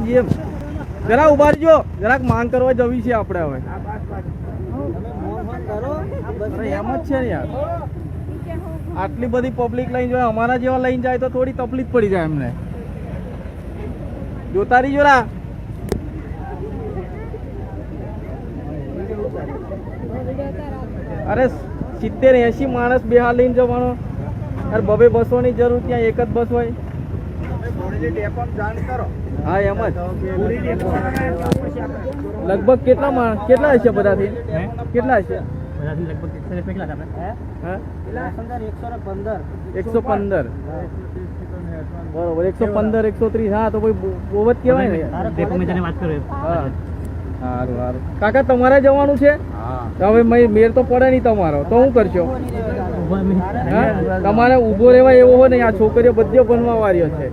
GM. જરા ઊભા જરાક માંગ કરવા જવી છે આપણે હવે. આટલી બધી પબ્લિક લઈને જોઈએ અમારા જેવા લઈને જાય તો થોડી તકલીફ પડી જાય એમને. જોતા રહી જોરા અરે, સિત્તેર એસી માણસ બેહાર લઈને જવાનો. અરે, બબે બસોની જરૂર ત્યાં એક જ બસ હોય? હા એમ જ. લગભગ કેટલા માણસ કેટલા હશે બધાથી? કેટલા હશે? હા? એકસો પંદર. બરોબર એકસો પંદર એકસો ત્રીસ. હા તો ભાઈ બહુ જ કહેવાય ને. હા. સારું સારું. કાકા તમારે જવાનું છે? તો હવે મય- મેર તો પડે નહીં તમારો. તો શું કરશો? હા? તમારે ઊભો રહેવાય એવો હોય ને આ છોકરીઓ બધીઓ બનવા વાળીઓ છે.